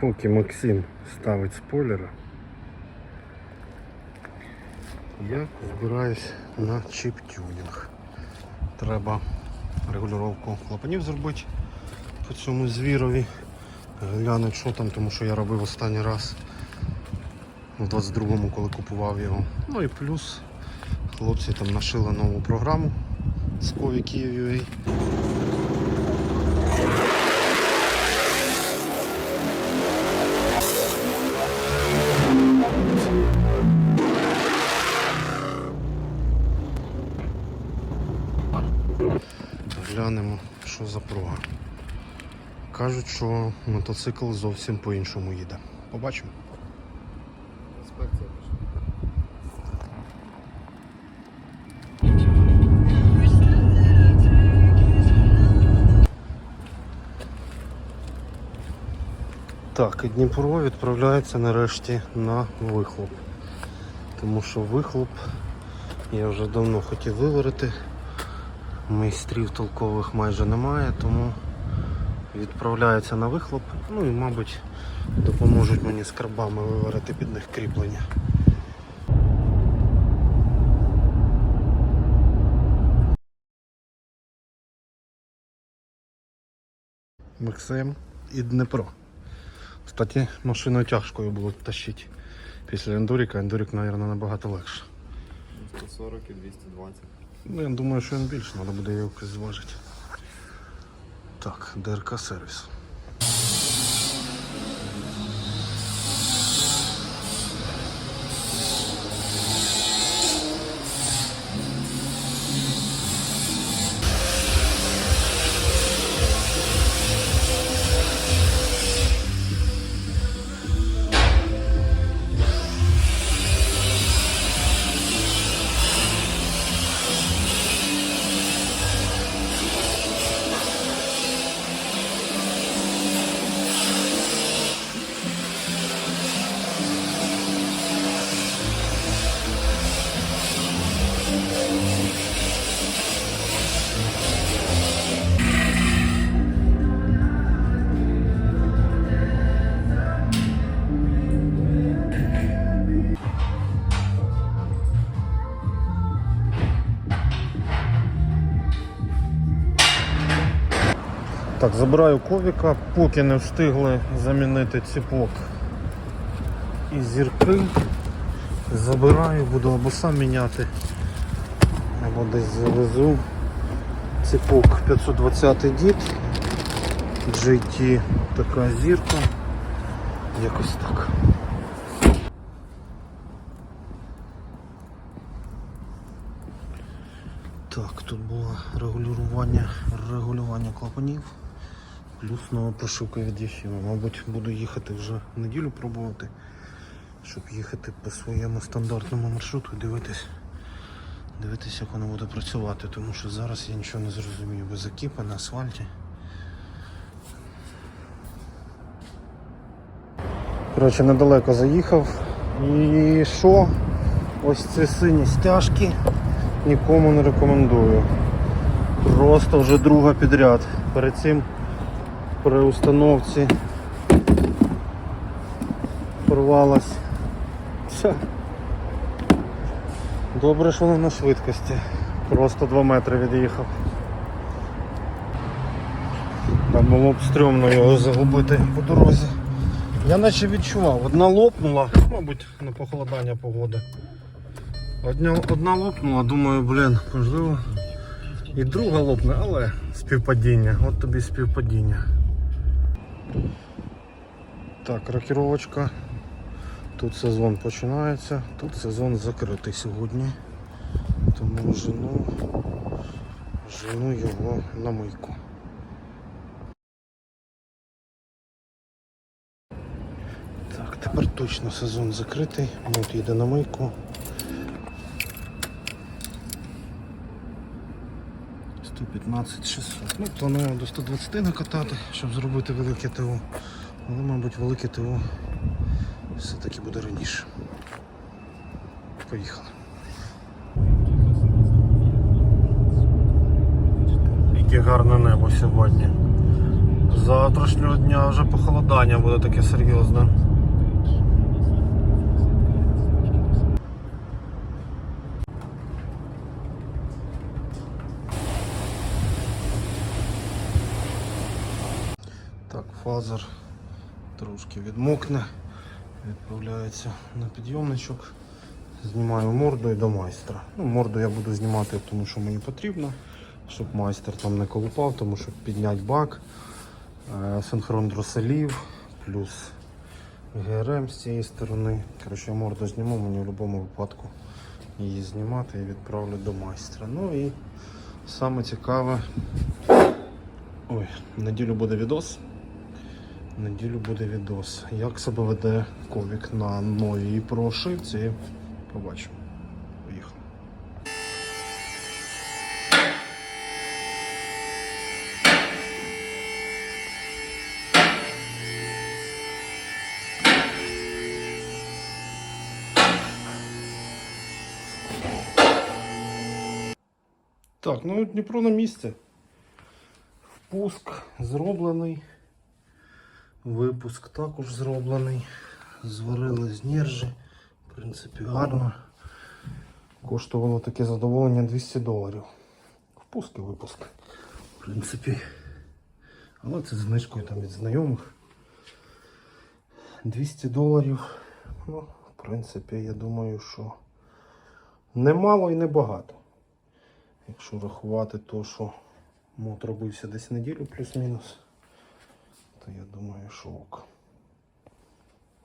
Поки Максим ставить спойлера, я збираюсь на чіп-тюнінг. Треба регулювання клапанів зробити по цьому звірові. Глянути, що там, тому що я робив останній раз у 22-му, коли купував його. Ну і плюс хлопці там нашили нову програму з Кові Kiev.ua. Глянемо, що за прога. Кажуть, що мотоцикл зовсім по-іншому їде. Побачимо. Так, і Дніпро відправляється нарешті на вихлоп. Тому що вихлоп я вже давно хотів виварити. Майстрів толкових майже немає, тому відправляється на вихлоп. Ну і, мабуть, допоможуть мені з карбами виварити під них кріплення. Максим і Дніпро. Кстати, машиною тяжкою було тащити. Після ендуріка, ендурік, мабуть, набагато легше. 140 і 220. Ну, я думаю, що він більше, треба буде його якось зважити. Так, ДРК сервіс. Так, забираю ковіка, поки не встигли замінити ціпок і зірки. Забираю, буду або сам міняти, або десь завезу. Ціпок 520 дід, GT така зірка. Якось так. Так, тут було регулювання, регулювання клапанів, нова прошивка від Єфіма. Мабуть, буду їхати вже неділю пробувати, щоб їхати по своєму стандартному маршруту і дивитись, дивитись, як воно буде працювати, тому що зараз я нічого не зрозумію без екіпа на асфальті. Коротше, недалеко заїхав. І що? Ось ці сині стяжки нікому не рекомендую. Просто вже друга підряд. Перед цим при установці порвалась. Все. Добре, що не на швидкості. Просто 2 метри від'їхав. Там було б стрьомно його загубити по дорозі. Я наче відчував, одна лопнула, мабуть, на похолодання погоди. Одна, одна лопнула, думаю, блін, можливо. І друга лопне, але співпадіння. От тобі співпадіння. Так, рокіровочка. Тут сезон починається, тут сезон закритий сьогодні. Тому жену, жену його на мийку. Так, тепер точно сезон закритий. Мут їде на мийку. 115 600. Ну, планую до 120 накатати, щоб зробити велике ТО. Але, мабуть, велике ТО все-таки буде раніше. Поїхали. Яке гарне небо сьогодні. завтрашнього дня вже похолодання буде таке серйозне. Так, фазер трошки відмокне, відправляється на підйомничок. Знімаю морду і до майстра. Ну, морду я буду знімати, тому що мені потрібно, щоб майстер там не колупав, тому що підняти бак, е, синхрон дроселів, плюс ГРМ з цієї сторони. Коротше, я морду зніму, мені в будь-якому випадку її знімати і відправлю до майстра. Ну і саме цікаве. Ой, неділю буде відос. Неділю буде відос. Як себе веде ковік на новій прошивці. Побачимо. Поїхали. Так, ну Дніпро на місці. Впуск зроблений. Випуск також зроблений. Зварили з нержі. В принципі, гарно. Коштувало таке задоволення 200 доларів. Впуск і випуск. В принципі. Але це знижкою там від знайомих. 200 доларів. Ну, в принципі, я думаю, що немало і небагато. Якщо рахувати то, що мод робився десь неділю плюс-мінус, то я думаю, що ок.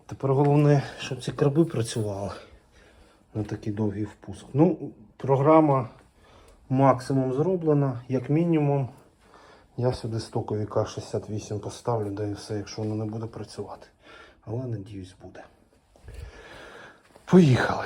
Тепер головне, щоб ці краби працювали на такий довгий впуск. Ну, програма максимум зроблена, як мінімум. Я сюди стокові К68 поставлю, да і все, якщо воно не буде працювати. Але надіюсь буде. Поїхали.